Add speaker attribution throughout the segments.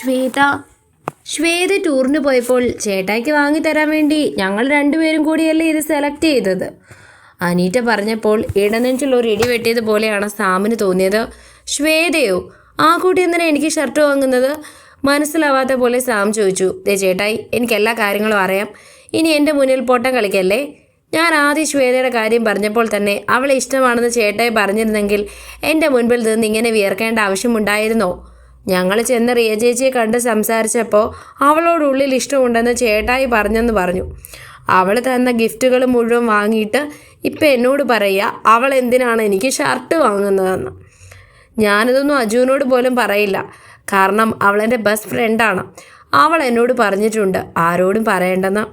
Speaker 1: ശ്വേത. ശ്വേത ടൂറിന് പോയപ്പോൾ ചേട്ടായിക്ക് വാങ്ങിത്തരാൻ വേണ്ടി ഞങ്ങൾ രണ്ടുപേരും കൂടിയല്ലേ ഇത് സെലക്ട് ചെയ്തത്. അനീറ്റ പറഞ്ഞപ്പോൾ ഇടനെഞ്ചുള്ള ഒരു ഇടി വെട്ടിയത് പോലെയാണ് സാമിന് തോന്നിയത്. ശ്വേതയോ ആ കൂട്ടി എന്തിനാ എനിക്ക് ഷർട്ട് വാങ്ങുന്നത്? മനസ്സിലാവാത്ത പോലെ സാം ചോദിച്ചു. ദേ ചേട്ടായി എനിക്ക് എല്ലാ കാര്യങ്ങളും അറിയാം. ഇനി എന്റെ മുന്നിൽ പൊട്ടം കളിക്കല്ലേ? ഞാൻ ആദ്യം ശ്വേതയുടെ കാര്യം പറഞ്ഞപ്പോൾ തന്നെ അവളെ ഇഷ്ടമാണെന്ന് ചേട്ടായി പറഞ്ഞിരുന്നെങ്കിൽ എന്റെ മുൻപിൽ നിന്ന് ഇങ്ങനെ വിയർക്കേണ്ട ആവശ്യമുണ്ടായിരുന്നോ ഞങ്ങൾ ചെന്ന് റിയ ചേച്ചിയെ കണ്ട് സംസാരിച്ചപ്പോൾ അവളോട് ഉള്ളിൽ ഇഷ്ടമുണ്ടെന്ന് ചേട്ടായി പറഞ്ഞെന്ന് പറഞ്ഞു. അവൾ തന്ന ഗിഫ്റ്റുകൾ മുഴുവൻ വാങ്ങിയിട്ട് ഇപ്പം എന്നോട് പറയുക അവൾ എന്തിനാണ് എനിക്ക് ഷർട്ട് വാങ്ങുന്നതെന്ന്? ഞാനിതൊന്നും അജുവിനോട് പോലും പറയില്ല. കാരണം അവളെന്റെ ബെസ്റ്റ് ഫ്രണ്ടാണ് അവൾ എന്നോട് പറഞ്ഞിട്ടുണ്ട് ആരോടും പറയേണ്ടെന്ന്.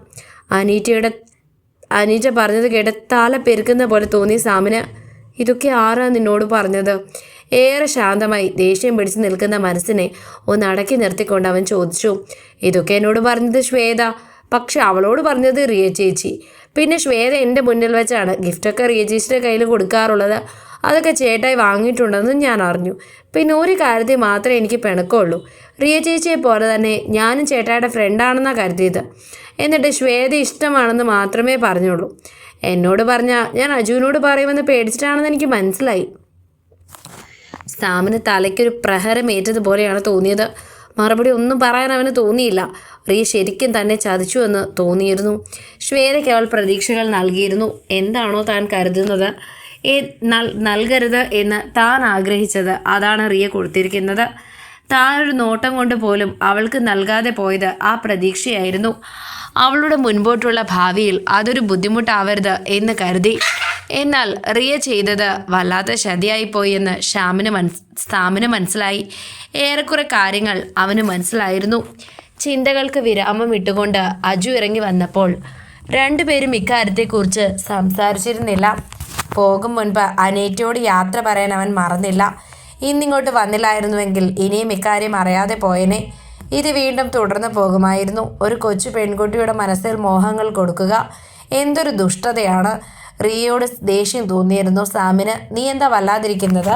Speaker 1: അനീറ്റയുടെ അനീറ്റ പറഞ്ഞത് കേട്ട് തല പെരുക്കുന്ന പോലെ തോന്നി സാമിന്. ഇതൊക്കെ ആരാ നിന്നോട് പറഞ്ഞത്? ഏറെ ശാന്തമായി ദേഷ്യം പിടിച്ചു നിൽക്കുന്ന മനസ്സിനെ ഒന്ന് അടക്കി നിർത്തിക്കൊണ്ട് അവൻ ചോദിച്ചു ഇതൊക്കെ എന്നോട് പറഞ്ഞത് ശ്വേത? പക്ഷെ അവളോട് പറഞ്ഞത് റിയ ചേച്ചി. പിന്നെ ശ്വേത എന്റെ മുന്നിൽ വെച്ചാണ് ഗിഫ്റ്റൊക്കെ റിയ ചേച്ചിയുടെ കയ്യിൽ കൊടുക്കാറുള്ളത്. അതൊക്കെ ചേട്ടായി വാങ്ങിയിട്ടുണ്ടെന്ന് ഞാൻ അറിഞ്ഞു. പിന്നെ ഒരു കാര്യത്തിൽ മാത്രമേ എനിക്ക് പിണക്കമുള്ളൂ. റിയ ചേച്ചിയെ പോലെ തന്നെ ഞാനും ചേട്ടായുടെ ഫ്രണ്ടാണെന്നാണ് കരുതിയത്. എന്നിട്ട് ശ്വേത ഇഷ്ടമാണെന്ന് മാത്രമേ പറഞ്ഞുള്ളൂ. എന്നോട് പറഞ്ഞ ഞാൻ അജുവിനോട് പറയുമെന്ന് പേടിച്ചിട്ടാണെന്ന് എനിക്ക് മനസ്സിലായി. സാമിന് തലയ്ക്കൊരു പ്രഹരമേറ്റതുപോലെയാണ് തോന്നിയത്. മറുപടി ഒന്നും പറയാൻ അവന് തോന്നിയില്ല. റീ ശരിക്കും തന്നെ ചതിച്ചു എന്ന് തോന്നിയിരുന്നു. ശ്വേതയ്ക്ക് അവൾ പ്രതീക്ഷകൾ നൽകിയിരുന്നു. എന്താണോ താൻ കരുതുന്നത്. നൽകരുത് എന്ന് താൻ ആഗ്രഹിച്ചത്. അതാണ് റിയ കൊടുത്തിരിക്കുന്നത്. താൻ ഒരു നോട്ടം കൊണ്ട് പോലും അവൾക്ക് നൽകാതെ പോയത് ആ പ്രതീക്ഷയായിരുന്നു. അവളുടെ മുൻപോട്ടുള്ള ഭാവിയിൽ അതൊരു ബുദ്ധിമുട്ടാവരുത് എന്ന് കരുതി. എന്നാൽ റിയ ചെയ്തത് വല്ലാത്ത ശതിയായിപ്പോയെന്ന് ഷ്യാമിന് മനസ് സാമിന് മനസ്സിലായി. ഏറെക്കുറെ കാര്യങ്ങൾ അവന് മനസ്സിലായിരുന്നു. ചിന്തകൾക്ക് വിരാമം ഇട്ടുകൊണ്ട് അജു ഇറങ്ങി വന്നപ്പോൾ രണ്ടുപേരും ഇക്കാര്യത്തെക്കുറിച്ച് സംസാരിച്ചിരുന്നില്ല. പോകും മുൻപ് അനേറ്റയോട് യാത്ര പറയാൻ അവൻ മറന്നില്ല. ഇന്നിങ്ങോട്ട് വന്നില്ലായിരുന്നുവെങ്കിൽ ഇനിയും ഇക്കാര്യം അറിയാതെ പോയനെ. ഇത് വീണ്ടും തുടർന്ന് പോകുമായിരുന്നു. ഒരു കൊച്ചു പെൺകുട്ടിയുടെ മനസ്സിൽ മോഹങ്ങൾ കൊടുക്കുക എന്തൊരു ദുഷ്ടതയാണ്. റിയയോട് ദേഷ്യം തോന്നിയിരുന്നു സാമിന്. നീ എന്താ വല്ലാതിരിക്കുന്നത്?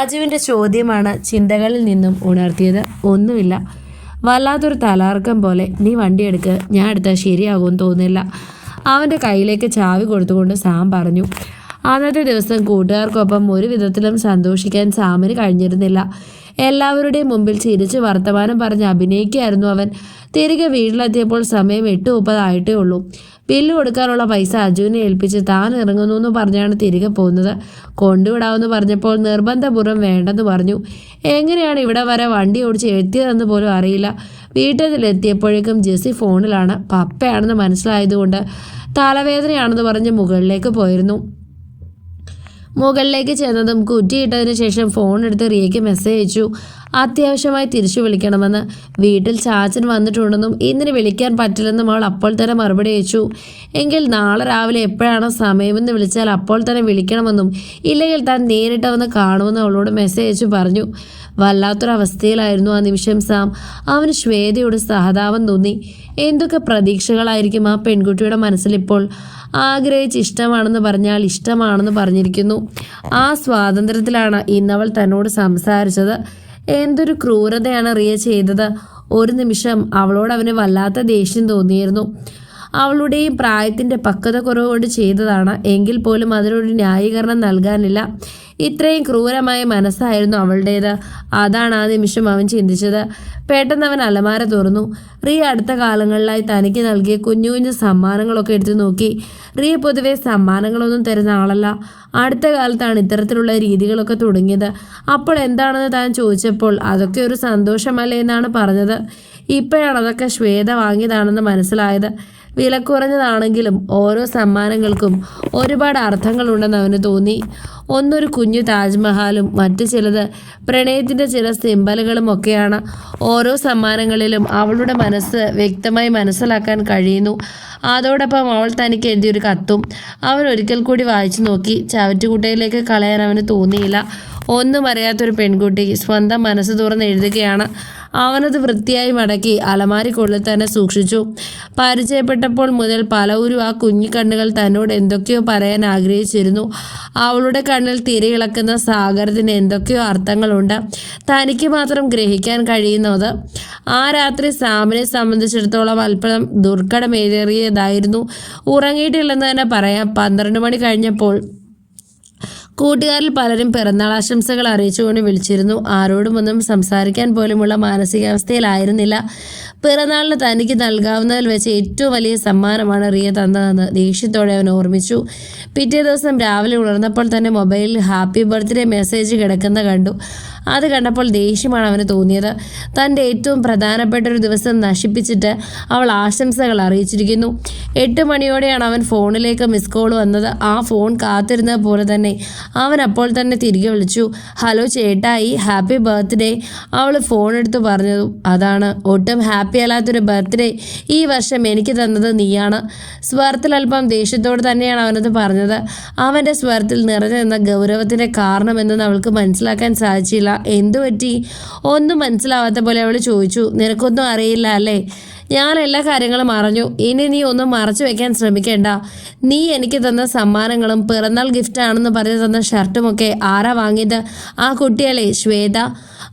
Speaker 1: അജുവിന്റെ ചോദ്യമാണ് ചിന്തകളിൽ നിന്നും ഉണർത്തിയത്. ഒന്നുമില്ല. വല്ലാത്തൊരു തലാർക്കം പോലെ നീ വണ്ടി ഞാൻ എടുത്താൽ ശരിയാകുമെന്ന് തോന്നില്ല അവന്റെ കയ്യിലേക്ക് ചാവി കൊടുത്തുകൊണ്ട് സാം പറഞ്ഞു. അന്നത്തെ ദിവസം കൂട്ടുകാർക്കൊപ്പം ഒരു വിധത്തിലും സന്തോഷിക്കാൻ സാമിന് കഴിഞ്ഞിരുന്നില്ല. എല്ലാവരുടെയും മുമ്പിൽ ചിരിച്ച് വർത്തമാനം പറഞ്ഞ് അഭിനയിക്കുകയായിരുന്നു അവൻ. തിരികെ വീട്ടിലെത്തിയപ്പോൾ സമയം എട്ട് മുപ്പതായിട്ടേ ഉള്ളൂ. ബില്ല് കൊടുക്കാനുള്ള പൈസ അജുവിനെ ഏൽപ്പിച്ച് താൻ ഇറങ്ങുന്നു എന്ന് പറഞ്ഞാണ് തിരികെ പോകുന്നത്. കൊണ്ടുവിടാമെന്ന് പറഞ്ഞപ്പോൾ നിർബന്ധപൂർവം വേണ്ടെന്ന് പറഞ്ഞു. എങ്ങനെയാണ് ഇവിടെ വരെ വണ്ടി ഓടിച്ച് എത്തിയതെന്ന് പോലും അറിയില്ല. വീട്ടിലെത്തിയപ്പോഴേക്കും ജെസ്സി ഫോണിലാണ്. പപ്പയാണെന്ന് മനസ്സിലായതുകൊണ്ട് തലവേദനയാണെന്ന് പറഞ്ഞ് മുകളിലേക്ക് പോയിരുന്നു. മുകളിലേക്ക് ചെന്നതും കുറ്റിയിട്ടതിന് ശേഷം ഫോൺ എടുത്ത് റിയയ്ക്ക് മെസ്സേജ് അയച്ചു. അത്യാവശ്യമായി തിരിച്ചു വിളിക്കണമെന്ന്. വീട്ടിൽ ചാച്ചൻ വന്നിട്ടുണ്ടെന്നും ഇന്നിന് വിളിക്കാൻ പറ്റില്ലെന്നും അവൾ അപ്പോൾ തന്നെ മറുപടി അയച്ചു. എങ്കിൽ നാളെ രാവിലെ എപ്പോഴാണോ സമയമെന്ന് വിളിച്ചാൽ അപ്പോൾ തന്നെ വിളിക്കണമെന്നും ഇല്ലെങ്കിൽ താൻ നേരിട്ട് വന്ന് കാണുമെന്ന് അവളോട് മെസ്സേജ് അയച്ചു പറഞ്ഞു. വല്ലാത്തൊരവസ്ഥയിലായിരുന്നു ആ നിമിഷം സാം. അവന് ശ്വേതയോട് സഹതാപം തോന്നി. എന്തൊക്കെ പ്രതീക്ഷകളായിരിക്കും ആ പെൺകുട്ടിയുടെ മനസ്സിലിപ്പോൾ ആഗ്രഹിച്ച് ഇഷ്ടമാണെന്ന് പറഞ്ഞാൽ ഇഷ്ടമാണെന്ന് പറഞ്ഞിരിക്കുന്നു. ആ സ്വാതന്ത്ര്യത്തിലാണ് ഇന്നവൾ തന്നോട് സംസാരിച്ചത്. എന്തൊരു ക്രൂരതയാണ് റിയ ചെയ്തത്. ഒരു നിമിഷം അവളോട് അവന് വല്ലാത്ത ദേഷ്യം തോന്നിയിരുന്നു. അവളുടെയും പ്രായത്തിന്റെ പക്വത കുറവുകൊണ്ട് ചെയ്തതാണ്. എങ്കിൽ പോലും അതിനൊരു ന്യായീകരണം നൽകാനില്ല. ഇത്രയും ക്രൂരമായ മനസ്സായിരുന്നു അവളുടേത്. അതാണ് ആ നിമിഷം അവൻ ചിന്തിച്ചത്. പെട്ടെന്ന് അവൻ അലമാര തുറന്നു. റിയ അടുത്ത കാലങ്ങളിലായി തനിക്ക് നൽകിയ കുഞ്ഞു കുഞ്ഞു സമ്മാനങ്ങളൊക്കെ എടുത്തു നോക്കി. റിയ പൊതുവെ സമ്മാനങ്ങളൊന്നും തരുന്ന ആളല്ല. അടുത്ത കാലത്താണ് ഇത്തരത്തിലുള്ള രീതികളൊക്കെ തുടങ്ങിയത്. അപ്പോൾ എന്താണെന്ന് താൻ ചോദിച്ചപ്പോൾ അതൊക്കെ ഒരു സന്തോഷമല്ലേ എന്നാണ് പറഞ്ഞത്. ഇപ്പോഴാണ് അതൊക്കെ ശ്വേത വാങ്ങിയതാണെന്ന് മനസ്സിലായത്. വില കുറഞ്ഞതാണെങ്കിലും ഓരോ സമ്മാനങ്ങൾക്കും ഒരുപാട് അർത്ഥങ്ങളുണ്ടെന്ന് അവന് തോന്നി. ഒന്നൊരു കുഞ്ഞു താജ്മഹാലും മറ്റു ചിലത് പ്രണയത്തിന്റെ ചില സിമ്പലുകളും ഒക്കെയാണ്. ഓരോ സമ്മാനങ്ങളിലും അവളുടെ മനസ്സ് വ്യക്തമായി മനസ്സിലാക്കാൻ കഴിയുന്നു. അതോടൊപ്പം അവൾ തനിക്ക് എഴുതിയൊരു കത്തും അവൻ ഒരിക്കൽ കൂടി വായിച്ചു നോക്കി. ചവറ്റുകുട്ടയിലേക്ക് കളയാൻ അവന് തോന്നിയില്ല. ഒന്നും അറിയാത്തൊരു പെൺകുട്ടി സ്വന്തം മനസ്സ് തുറന്ന് എഴുതുകയാണ്. അവനത് വൃത്തിയായി മടക്കി അലമാരിക്കുള്ളിൽ തന്നെ സൂക്ഷിച്ചു. പരിചയപ്പെട്ടപ്പോൾ മുതൽ പലവരും ആ കുഞ്ഞിക്കണ്ണുകൾ കണ്ണുകൾ തന്നോട് എന്തൊക്കെയോ പറയാൻ ആഗ്രഹിച്ചിരുന്നു. അവളുടെ കണ്ണിൽ തിരയിളക്കുന്ന സാഗരത്തിന് എന്തൊക്കെയോ അർത്ഥങ്ങളുണ്ട്. തനിക്ക് മാത്രം ഗ്രഹിക്കാൻ കഴിയുന്നത് ആ രാത്രി സാമിനെ സംബന്ധിച്ചിടത്തോളം അല്പം ദുർഘടമേറിയതായിരുന്നു. ഉറങ്ങിയിട്ടില്ലെന്ന് തന്നെ പറയാം. പന്ത്രണ്ട് മണി കഴിഞ്ഞപ്പോൾ കൂട്ടുകാരിൽ പലരും പിറന്നാൾ ആശംസകൾ അറിയിച്ചുകൊണ്ട് വിളിച്ചിരുന്നു. ആരോടും ഒന്നും സംസാരിക്കാൻ പോലുമുള്ള മാനസികാവസ്ഥയിലായിരുന്നില്ല. പിറന്നാളിന് തനിക്ക് നൽകാവുന്നതിൽ വെച്ച് ഏറ്റവും വലിയ സമ്മാനമാണ് റിയ തന്നതെന്ന് ദേഷ്യത്തോടെ അവൻ ഓർമ്മിച്ചു. പിറ്റേ ദിവസം രാവിലെ ഉണർന്നപ്പോൾ തന്നെ മൊബൈലിൽ ഹാപ്പി ബർത്ത്ഡേ മെസ്സേജ് കിടക്കുന്ന കണ്ടു. അത് കണ്ടപ്പോൾ ദേഷ്യമാണ് അവന് തോന്നിയത്. തന്റെ ഏറ്റവും പ്രധാനപ്പെട്ട ഒരു ദിവസം നശിപ്പിച്ചിട്ട് അവൾ ആശംസകൾ അറിയിച്ചിരിക്കുന്നു. എട്ട് മണിയോടെയാണ് അവൻ ഫോണിലേക്ക് മിസ് കോൾ വന്നത്. ആ ഫോൺ കാത്തിരുന്നത് പോലെ തന്നെ അവൻ അപ്പോൾ തന്നെ തിരികെ വിളിച്ചു. ഹലോ ചേട്ടായി ഹാപ്പി ബർത്ത്ഡേ അവൾ ഫോൺ എടുത്ത് പറഞ്ഞു അതാണ്. ഒട്ടും ഹാപ്പി അല്ലാത്തൊരു ബർത്ത്ഡേ ഈ വർഷം എനിക്ക് തന്നത് നീയാണ്. സ്വരത്തിൽ അല്പം ദേഷ്യത്തോട് തന്നെയാണ് അവനത് പറഞ്ഞത്. അവന്റെ സ്വരത്തിൽ നിറഞ്ഞു നിന്ന ഗൗരവത്തിന്റെ കാരണമെന്ന് അവൾക്ക് മനസ്സിലാക്കാൻ സാധിച്ചില്ല. എന്തു പറ്റി? ഒന്നും മനസ്സിലാവാത്ത പോലെ അവൾ ചോദിച്ചു. നിനക്കൊന്നും അറിയില്ല അല്ലേ? ഞാൻ എല്ലാ കാര്യങ്ങളും അറിഞ്ഞു. ഇനി നീ ഒന്നും മറച്ചു വെക്കാൻ ശ്രമിക്കേണ്ട. നീ എനിക്ക് തന്ന സമ്മാനങ്ങളും പിറന്നാൾ ഗിഫ്റ്റാണെന്ന് പറഞ്ഞ് തന്ന ഷർട്ടുമൊക്കെ ആരാ വാങ്ങിയത്? ആ കുട്ടിയല്ലേ ശ്വേത.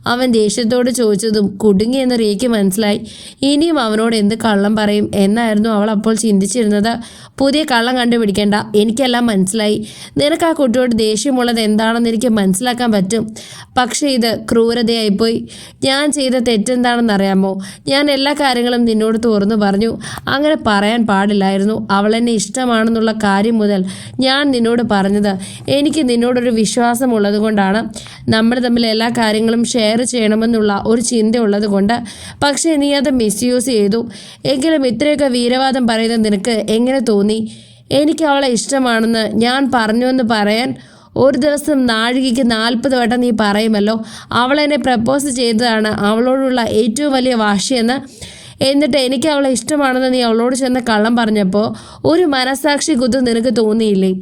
Speaker 1: അവൻ ദേഷ്യത്തോട് ചോദിച്ചതും കുടുങ്ങിയെന്ന് റിയയ്ക്ക് മനസ്സിലായി. ഇനിയും അവനോട് എന്ത് കള്ളം പറയും എന്നായിരുന്നു അവൾ അപ്പോൾ ചിന്തിച്ചിരുന്നത്. പുതിയ കള്ളം കണ്ടുപിടിക്കേണ്ട. എനിക്കെല്ലാം മനസ്സിലായി. നിനക്ക് ആ കുട്ടിയോട് ദേഷ്യമുള്ളത് എന്താണെന്ന് എനിക്ക് മനസ്സിലാക്കാൻ പറ്റും. പക്ഷേ ഇത് ക്രൂരതയായിപ്പോയി. ഞാൻ ചെയ്ത തെറ്റെന്താണെന്ന് അറിയാമോ? ഞാൻ എല്ലാ കാര്യങ്ങളും നിന്നോട് തുറന്നു പറഞ്ഞു. അങ്ങനെ പറയാൻ പാടില്ലായിരുന്നു. അവൾ എന്നെ ഇഷ്ടമാണെന്നുള്ള കാര്യം മുതൽ ഞാൻ നിന്നോട് പറഞ്ഞത്. എനിക്ക് നിന്നോടൊരു വിശ്വാസമുള്ളത് കൊണ്ടാണ് നമ്മൾ തമ്മിൽ എല്ലാ കാര്യങ്ങളും ഷെയർ ചെയ്യണമെന്നുള്ള ഒരു ചിന്ത ഉള്ളത് കൊണ്ട് പക്ഷേ നീ അത് മിസ്യൂസ് ചെയ്തു. എങ്കിലും ഇത്രയൊക്കെ വീരവാദം പറയുന്നത് നിനക്ക് എങ്ങനെ തോന്നി? എനിക്ക് അവളെ ഇഷ്ടമാണെന്ന് ഞാൻ പറഞ്ഞു എന്ന് പറയാൻ ഒരു ദിവസം നാഴികയ്ക്ക് നാൽപ്പത് വട്ടം നീ പറയുമല്ലോ. അവളെന്നെ പ്രപ്പോസ് ചെയ്തതാണ്. അവളോടുള്ള ഏറ്റവും വലിയ വാശിയെന്ന് എന്നിട്ട് എനിക്ക് അവളെ ഇഷ്ടമാണെന്ന് നീ അവളോട് ചെന്ന് കള്ളം പറഞ്ഞപ്പോൾ ഒരു മനസാക്ഷി കുത്ത് നിനക്ക് തോന്നിയില്ലേ?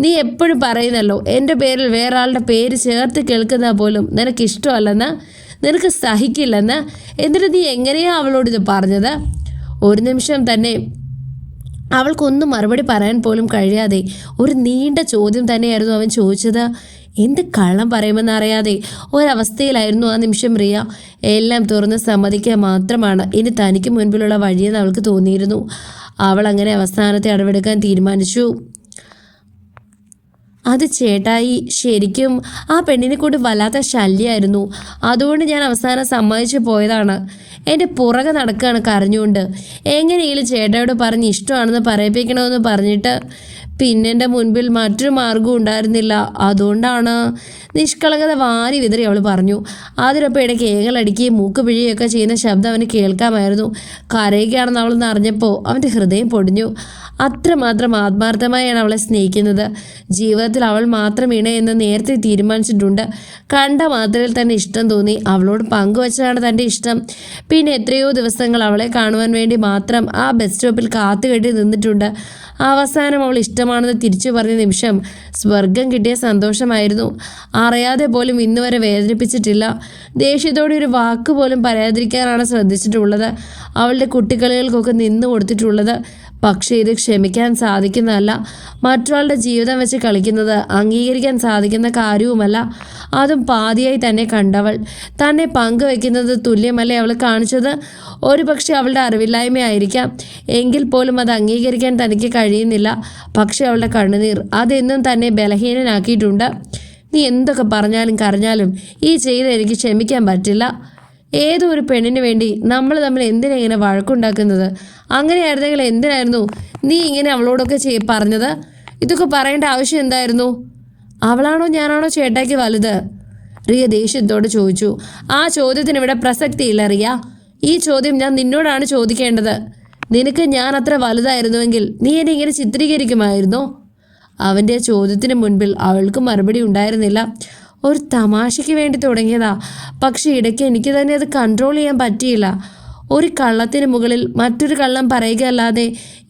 Speaker 1: നീ എപ്പോഴും പറയുന്നല്ലോ എന്റെ പേരിൽ വേറെ ആളുടെ പേര് ചേർത്ത് കേൾക്കുന്ന പോലും നിനക്ക് ഇഷ്ടമല്ലെന്ന് നിനക്ക് സഹിക്കില്ലെന്ന്. എന്നിട്ട് നീ എങ്ങനെയാണ് അവളോട് ഇത് പറഞ്ഞത്? ഒരു നിമിഷം തന്നെ അവൾക്കൊന്നും മറുപടി പറയാൻ പോലും കഴിയാതെ ഒരു നീണ്ട ചോദ്യം തന്നെയായിരുന്നു അവൻ ചോദിച്ചത്. എന്ത് കള്ളം പറയുമെന്ന് അറിയാതെ ഒരവസ്ഥയിലായിരുന്നു ആ നിമിഷം റിയ. എല്ലാം തുറന്ന് സമ്മതിക്കുക മാത്രമാണ്. ഇനി തനിക്ക് മുൻപിലുള്ള വഴിയെന്ന് അവൾക്ക് തോന്നിയിരുന്നു. അവൾ അങ്ങനെ അവസാനത്തെ അടവെടുക്കാൻ തീരുമാനിച്ചു. അത് ചേട്ടായി ശരിക്കും ആ പെണ്ണിനെ കൊണ്ട് വല്ലാത്ത ശല്യമായിരുന്നു അതുകൊണ്ട് ഞാൻ അവസാനം സമ്മതിച്ചു പോയതാണ്. എന്റെ പുറകെ നടക്കുകയാണ് കരഞ്ഞുകൊണ്ട്. എങ്ങനെയെങ്കിലും ചേട്ടായോട് പറഞ്ഞ് ഇഷ്ടമാണെന്ന് പറയിപ്പിക്കണമെന്ന് പറഞ്ഞിട്ട് പിന്നെ എന്റെ മുൻപിൽ മറ്റൊരു മാർഗം ഉണ്ടായിരുന്നില്ല. അതുകൊണ്ടാണ് നിഷ്കളങ്കത വാരി വിതറി അവൾ പറഞ്ഞു. അതിനൊപ്പം ഇടയ്ക്ക് ഏങ്ങളടിക്കുകയും മൂക്ക് പിഴിയൊക്കെ ചെയ്യുന്ന ശബ്ദം അവന് കേൾക്കാമായിരുന്നു. കരയുകയാണെന്ന് അവൾ അറിഞ്ഞപ്പോൾ അവന്റെ ഹൃദയം പൊടിഞ്ഞു. അത്രമാത്രം ആത്മാർത്ഥമായാണ് അവളെ സ്നേഹിക്കുന്നത്. ജീവിതത്തിൽ അവൾ മാത്രം എന്ന് നേരത്തെ തീരുമാനിച്ചിട്ടുണ്ട്. കണ്ട മാത്രയിൽ തന്നെ ഇഷ്ടം തോന്നി. അവളോട് പങ്കുവച്ചതാണ് തന്റെ ഇഷ്ടം. പിന്നെ എത്രയോ ദിവസങ്ങൾ അവളെ കാണുവാൻ വേണ്ടി മാത്രം ആ ബസ് സ്റ്റോപ്പിൽ കാത്തുകെട്ടി നിന്നിട്ടുണ്ട്. അവസാനം അവൾ ഇഷ്ടമാണെന്ന് തിരിച്ചു പറഞ്ഞ നിമിഷം സ്വർഗം കിട്ടിയ സന്തോഷമായിരുന്നു. അറിയാതെ പോലും ഇന്ന് വരെ വേദനിപ്പിച്ചിട്ടില്ല. ദേഷ്യത്തോടെ ഒരു വാക്ക് പോലും പറയാതിരിക്കാനാണ് ശ്രദ്ധിച്ചിട്ടുള്ളത്. അവളുടെ കുട്ടികളികൾക്കൊക്കെ നിന്നു കൊടുത്തിട്ടുള്ളത്. പക്ഷേ ഇത് ക്ഷമിക്കാൻ സാധിക്കുന്നതല്ല. മറ്റൊരാളുടെ ജീവിതം വെച്ച് കളിക്കുന്നത് അംഗീകരിക്കാൻ സാധിക്കുന്ന കാര്യവുമല്ല. അതും പാതിയായി തന്നെ കണ്ടവൾ. തന്നെ പങ്കുവെക്കുന്നത് തുല്യമല്ലേ അവൾ കാണിച്ചത്? ഒരു പക്ഷേ അവളുടെ അറിവില്ലായ്മയായിരിക്കാം. എങ്കിൽ പോലും അത് അംഗീകരിക്കാൻ തനിക്ക് കഴിയുന്നില്ല. പക്ഷേ അവളുടെ കണ്ണുനീർ അതെന്നും തന്നെ ബലഹീനനാക്കിയിട്ടുണ്ട്. നീ എന്തൊക്കെ പറഞ്ഞാലും കരഞ്ഞാലും ഈ ചെയ്ത് എനിക്ക് ക്ഷമിക്കാൻ പറ്റില്ല. ഏതോ ഒരു പെണ്ണിന് വേണ്ടി നമ്മൾ തമ്മിൽ എന്തിനാ ഇങ്ങനെ വഴക്കുണ്ടാക്കുന്നത്? അങ്ങനെയായിരുന്നെങ്കിൽ എന്തിനായിരുന്നു നീ ഇങ്ങനെ അവളോടൊക്കെ ചെയ് പറഞ്ഞത്? ഇതൊക്കെ പറയേണ്ട ആവശ്യം എന്തായിരുന്നു? അവളാണോ ഞാനാണോ ചേട്ടാക്കി വലുത്? റിയ ദേഷ്യത്തോട് ചോദിച്ചു. ആ ചോദ്യത്തിന് ഇവിടെ പ്രസക്തിയില്ല റിയ. ഈ ചോദ്യം ഞാൻ നിന്നോടാണ് ചോദിക്കേണ്ടത്. നിനക്ക് ഞാൻ അത്ര വലുതായിരുന്നുവെങ്കിൽ നീ എന്നെ ഇങ്ങനെ ചിത്രീകരിക്കുമായിരുന്നോ? അവന്റെ ചോദ്യത്തിന് മുൻപിൽ അവൾക്ക് മറുപടി ഉണ്ടായിരുന്നില്ല. ഒരു തമാശയ്ക്ക് വേണ്ടി തുടങ്ങിയതാ. പക്ഷെ ഇടയ്ക്ക് എനിക്ക് തന്നെ അത് കൺട്രോൾ ചെയ്യാൻ പറ്റിയില്ല. ഒരു കള്ളത്തിന് മുകളിൽ മറ്റൊരു കള്ളം പറയുകയല്ലാതെ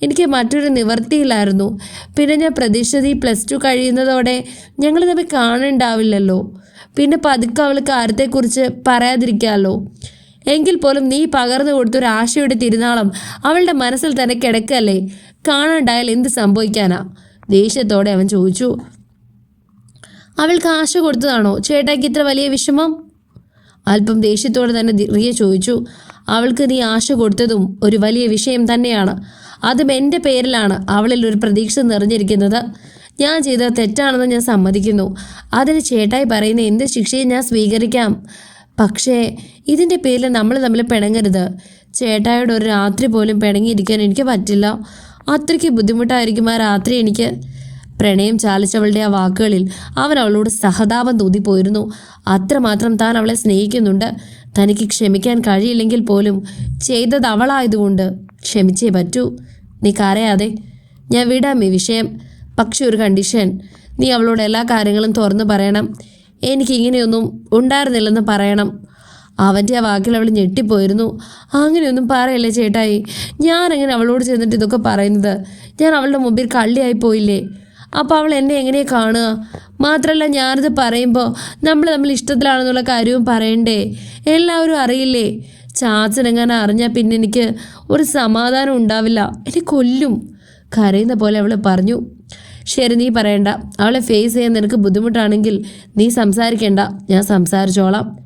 Speaker 1: എനിക്ക് മറ്റൊരു നിവർത്തിയില്ലായിരുന്നു പിന്നെ ഞാൻ പ്രതീക്ഷിച്ചത് ഈ പ്ലസ് ടു കഴിയുന്നതോടെ ഞങ്ങൾ തമ്മിൽ കാണണ്ടാവില്ലല്ലോ. പിന്നെ പതുക്കെ അവൾ കാര്യത്തെക്കുറിച്ച് പറയാതിരിക്കാമല്ലോ എങ്കിൽ പോലും നീ പകർന്നു കൊടുത്തൊരു ആശയുടെ തിരുനാളം അവളുടെ മനസ്സിൽ തന്നെ കിടക്കല്ലേ? കാണാണ്ടായാൽ എന്ത് സംഭവിക്കാനാ? ദേഷ്യത്തോടെ അവൻ ചോദിച്ചു. അവൾക്ക് കാശ് കൊടുത്തതാണോ? ചേട്ടാക്ക് ഇത്ര വലിയ വിഷമം? അല്പം ദേഷ്യത്തോടെ തന്നെ റിയ ചോദിച്ചു. അവൾക്ക് നീ ആശ കൊടുത്തതും ഒരു വലിയ വിഷയം തന്നെയാണ്. അതും എന്റെ പേരിലാണ് അവളിൽ ഒരു പ്രതീക്ഷ നിറഞ്ഞിരിക്കുന്നത്. ഞാൻ ചെയ്ത തെറ്റാണെന്ന് ഞാൻ സമ്മതിക്കുന്നു. അതിന് ചേട്ടായി പറയുന്ന എന്ത് ശിക്ഷയും ഞാൻ സ്വീകരിക്കാം. പക്ഷേ ഇതിന്റെ പേരിൽ നമ്മൾ തമ്മിൽ പിണങ്ങരുത്. ചേട്ടായോട് ഒരു രാത്രി പോലും പിണങ്ങിയിരിക്കാൻ എനിക്ക് പറ്റില്ല. അത്രയ്ക്ക് ബുദ്ധിമുട്ടായിരിക്കും ആ രാത്രി എനിക്ക്. പ്രണയം ചാലിച്ചവളുടെ ആ വാക്കുകളിൽ അവൻ അവളോട് സഹതാപം തോന്നിപ്പോയിരുന്നു അത്രമാത്രം താൻ അവളെ സ്നേഹിക്കുന്നുണ്ട്. തനിക്ക് ക്ഷമിക്കാൻ കഴിയില്ലെങ്കിൽ പോലും ചെയ്തത് അവളായതുകൊണ്ട് ക്ഷമിച്ചേ പറ്റൂ. നീ കരയാതെ. ഞാൻ വിടാം ഈ വിഷയം. പക്ഷെ ഒരു കണ്ടീഷൻ. നീ അവളോട് എല്ലാ കാര്യങ്ങളും തുറന്നു പറയണം. എനിക്ക് ഇങ്ങനെയൊന്നും ഉണ്ടായിരുന്നില്ലെന്ന് പറയണം. അവന്റെ ആ വാക്കിൽ അവൾ ഞെട്ടിപ്പോയിരുന്നു. അങ്ങനെയൊന്നും പറയല്ലേ ചേട്ടായി. ഞാനെങ്ങനെ അവളോട് ചെന്നിട്ട് ഇതൊക്കെ പറയുന്നത്? ഞാൻ അവളുടെ മുമ്പിൽ കള്ളിയായി പോയില്ലേ? അപ്പോൾ അവൾ എന്നെ എങ്ങനെയാണ് കാണുക? മാത്രമല്ല ഞാനത് പറയുമ്പോൾ നമ്മൾ നമ്മൾ ഇഷ്ടത്തിലാണെന്നുള്ള കാര്യവും പറയണ്ടേ? എല്ലാവരും അറിയില്ലേ? ചാച്ചനെങ്ങനെ അറിഞ്ഞാൽ പിന്നെ എനിക്ക് ഒരു സമാധാനം ഉണ്ടാവില്ല. എന്നെ കൊല്ലും. കരയുന്ന പോലെ അവൾ പറഞ്ഞു. ശരി നീ പറയണ്ട. അവളെ ഫേസ് ചെയ്യാൻ നിനക്ക് ബുദ്ധിമുട്ടാണെങ്കിൽ നീ സംസാരിക്കണ്ട. ഞാൻ സംസാരിച്ചോളാം.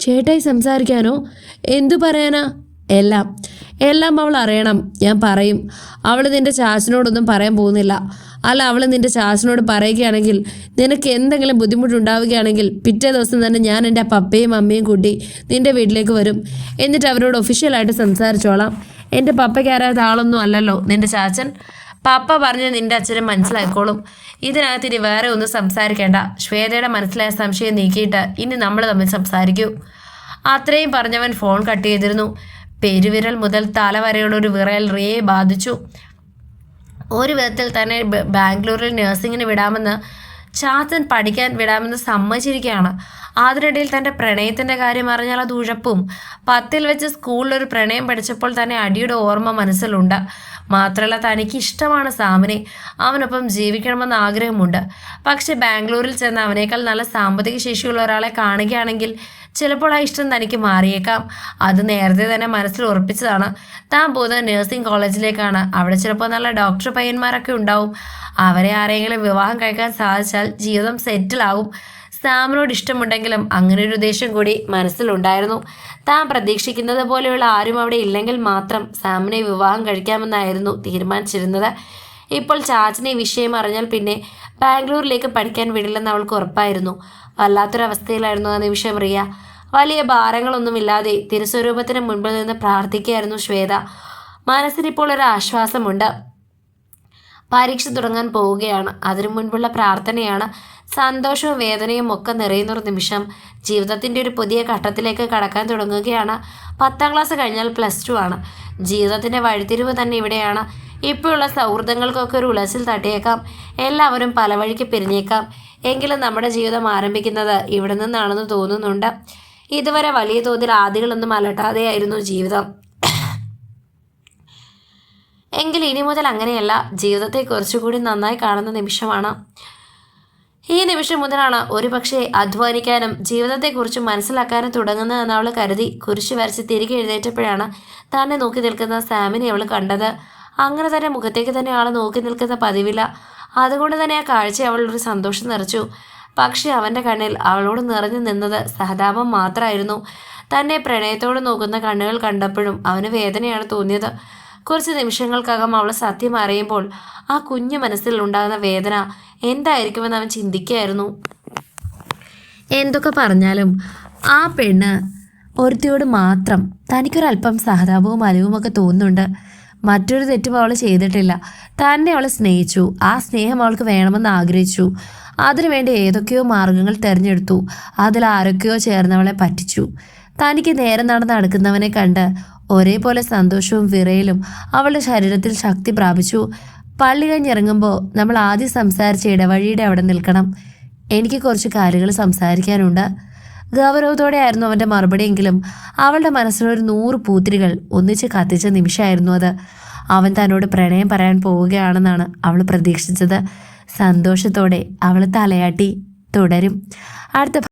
Speaker 1: ചേട്ടായി സംസാരിക്കാനോ? എന്തു പറയാനാ? എല്ലാം. എല്ലാം അവൾ അറിയണം. ഞാൻ പറയും. അവൾ നിന്റെ ചാച്ചനോടൊന്നും പറയാൻ പോകുന്നില്ല. അല്ല അവൾ നിന്റെ ചാച്ചനോട് പറയുകയാണെങ്കിൽ നിനക്ക് എന്തെങ്കിലും ബുദ്ധിമുട്ടുണ്ടാവുകയാണെങ്കിൽ പിറ്റേ ദിവസം തന്നെ ഞാൻ എന്റെ പപ്പയും അമ്മയും കൂട്ടി നിന്റെ വീട്ടിലേക്ക് വരും. എന്നിട്ട് അവരോട് ഒഫീഷ്യലായിട്ട് സംസാരിച്ചോളാം. എന്റെ പപ്പയ്ക്ക് അറിയാത്ത ആളൊന്നും അല്ലല്ലോ നിന്റെ ചാച്ചൻ. പപ്പ പറഞ്ഞ് നിന്റെ അച്ഛനെ മനസ്സിലാക്കോളും ഇതിനകത്ത് ഇനി വേറെ ഒന്നും സംസാരിക്കേണ്ട. ശ്വേതയുടെ മനസ്സിലായ സംശയം നീക്കിയിട്ട് ഇനി നമ്മൾ തമ്മിൽ സംസാരിക്കൂ. അത്രയും പറഞ്ഞവൻ ഫോൺ കട്ട് ചെയ്തിരുന്നു. പെരുവിരൽ മുതൽ തല വരെയുള്ള ഒരു വിറയൽ റിയെ ബാധിച്ചു. ഒരു വിധത്തിൽ തന്നെ ബാംഗ്ലൂരിൽ നഴ്സിങ്ങിന് വിടാമെന്ന് ചാത്തൻ പഠിക്കാൻ വിടാമെന്ന് സമ്മതിച്ചിരിക്കുകയാണ്. അതിനിടയിൽ തന്റെ പ്രണയത്തിന്റെ കാര്യം അറിഞ്ഞാൽ അത് ഉഴപ്പും. പത്തിൽ വെച്ച് സ്കൂളിൽ ഒരു പ്രണയം പഠിച്ചപ്പോൾ തന്നെ അടിയുടെ ഓർമ്മ മനസ്സിലുണ്ട്. മാത്രമല്ല തനിക്ക് ഇഷ്ടമാണ് സാമിനെ. അവനൊപ്പം ജീവിക്കണമെന്ന് ആഗ്രഹമുണ്ട്. പക്ഷെ ബാംഗ്ലൂരിൽ ചെന്ന് അവനേക്കാൾ നല്ല സാമ്പത്തിക ശേഷിയുള്ള ഒരാളെ കാണുകയാണെങ്കിൽ ചിലപ്പോൾ ആ ഇഷ്ടം തനിക്ക് മാറിയേക്കാം. അത് നേരത്തെ തന്നെ മനസ്സിൽ ഉറപ്പിച്ചതാണ്. താൻ പോകുന്നത് നഴ്സിംഗ് കോളേജിലേക്കാണ് അവിടെ ചിലപ്പോൾ നല്ല ഡോക്ടർ പയ്യന്മാരൊക്കെ ഉണ്ടാവും. അവരെ ആരെങ്കിലും വിവാഹം കഴിക്കാൻ സാധിച്ചാൽ ജീവിതം സെറ്റിലാവും സാമിനോട് ഇഷ്ടമുണ്ടെങ്കിലും അങ്ങനെ ഒരു ഉദ്ദേശം കൂടി മനസ്സിലുണ്ടായിരുന്നു. താൻ പ്രതീക്ഷിക്കുന്നത് പോലെയുള്ള ആരും അവിടെ ഇല്ലെങ്കിൽ മാത്രം സാമിനെ വിവാഹം കഴിക്കാമെന്നായിരുന്നു തീരുമാനിച്ചിരുന്നത്. ഇപ്പോൾ ചാച്ചനെ വിഷയം അറിഞ്ഞാൽ പിന്നെ ബാംഗ്ലൂരിലേക്ക് പഠിക്കാൻ വിടില്ലെന്ന് അവൾക്ക് ഉറപ്പായിരുന്നു. വല്ലാത്തൊരവസ്ഥയിലായിരുന്നു ആ നിമിഷം റിയ വലിയ ഭാരങ്ങളൊന്നുമില്ലാതെ തിരുസ്വരൂപത്തിന് മുൻപിൽ നിന്ന് പ്രാർത്ഥിക്കുകയായിരുന്നു ശ്വേത. മനസ്സിനിപ്പോൾ ഒരു ആശ്വാസമുണ്ട് പരീക്ഷ തുടങ്ങാൻ പോവുകയാണ്. അതിനു മുൻപുള്ള പ്രാർത്ഥനയാണ് സന്തോഷവും വേദനയും ഒക്കെ നിറയുന്ന ഒരു നിമിഷം. ജീവിതത്തിന്റെ ഒരു പുതിയ ഘട്ടത്തിലേക്ക് കടക്കാൻ തുടങ്ങുകയാണ്. പത്താം ക്ലാസ് കഴിഞ്ഞാൽ പ്ലസ് ടു ആണ്. ജീവിതത്തിന്റെ വഴിത്തിരിവ് തന്നെ ഇവിടെയാണ്. ഇപ്പോഴുള്ള സൗഹൃദങ്ങൾക്കൊക്കെ ഒരു ഉലച്ചിൽ തട്ടിയേക്കാം. എല്ലാവരും പല വഴിക്ക് പിരിഞ്ഞേക്കാം. എങ്കിലും നമ്മുടെ ജീവിതം ആരംഭിക്കുന്നത് ഇവിടെ നിന്നാണെന്ന് തോന്നുന്നുണ്ട്. ഇതുവരെ വലിയ തോതിൽ ആദികളൊന്നും അലട്ടാതെയായിരുന്നു ജീവിതം. എങ്കിൽ ഇനി മുതൽ അങ്ങനെയല്ല. ജീവിതത്തെ കുറച്ചുകൂടി നന്നായി കാണുന്ന നിമിഷമാണ്. ഈ നിമിഷം മുതലാണ് ഒരുപക്ഷെ അധ്വാനിക്കാനും ജീവിതത്തെക്കുറിച്ച് മനസ്സിലാക്കാനും തുടങ്ങുന്നതെന്ന് അവൾ കരുതി. കുരിശ് വരച്ച് തിരികെ എഴുന്നേറ്റപ്പോഴാണ് തന്നെ നോക്കി നിൽക്കുന്ന സാമിനെ അവൾ കണ്ടത്. അങ്ങനെ തന്നെ മുഖത്തേക്ക് തന്നെ ആൾ നോക്കി നിൽക്കുന്ന പതിവില്ല അതുകൊണ്ട് തന്നെ ആ കാഴ്ച അവളൊരു സന്തോഷം നിറച്ചു. പക്ഷേ അവന്റെ കണ്ണിൽ അവളോട് നിറഞ്ഞു നിന്നത് സഹതാപം മാത്രമായിരുന്നു. തന്നെ പ്രണയത്തോട് നോക്കുന്ന കണ്ണുകൾ കണ്ടപ്പോഴും അവന് വേദനയാണ് തോന്നിയത്. കുറച്ച് നിമിഷങ്ങൾക്കകം അവൾ സത്യം അറിയുമ്പോൾ ആ കുഞ്ഞു മനസ്സിൽ ഉണ്ടാകുന്ന വേദന എന്തായിരിക്കുമെന്ന് അവൻ ചിന്തിക്കുകയായിരുന്നു. എന്തൊക്കെ പറഞ്ഞാലും ആ പെണ്ണ് ഒരുത്തിയോട് മാത്രം തനിക്കൊരല്പം സഹതാപവും അലവുമൊക്കെ തോന്നുന്നുണ്ട്. മറ്റൊരു തെറ്റും അവൾ ചെയ്തിട്ടില്ല. തന്നെ അവളെ സ്നേഹിച്ചു. ആ സ്നേഹം അവൾക്ക് വേണമെന്ന് ആഗ്രഹിച്ചു. അതിനുവേണ്ടി ഏതൊക്കെയോ മാർഗങ്ങൾ തിരഞ്ഞെടുത്തു. അതിൽ ആരൊക്കെയോ ചേർന്നവളെ പറ്റിച്ചു. തനിക്ക് നേരെ നടന്ന് നടക്കുന്നവനെ കണ്ട് ഒരേപോലെ സന്തോഷവും വിറയലും അവളുടെ ശരീരത്തിൽ ശക്തി പ്രാപിച്ചു. പള്ളി കഴിഞ്ഞിറങ്ങുമ്പോൾ നമ്മൾ ആദ്യം സംസാരിച്ച ഇടവഴിയുടെ അവിടെ നിൽക്കണം. എനിക്ക് കുറച്ച് കാര്യങ്ങൾ സംസാരിക്കാനുണ്ട്. ഗൗരവത്തോടെയായിരുന്നു അവന്റെ മറുപടിയെങ്കിലും. അവളുടെ മനസ്സിലൊരു നൂറ് പൂത്തിരികൾ ഒന്നിച്ച് കത്തിച്ച നിമിഷമായിരുന്നു അത്. അവൻ തന്നോട് പ്രണയം പറയാൻ പോവുകയാണെന്നാണ് അവൾ പ്രതീക്ഷിച്ചത്. സന്തോഷത്തോടെ അവൾ തലയാട്ടി തുടരും. അടുത്ത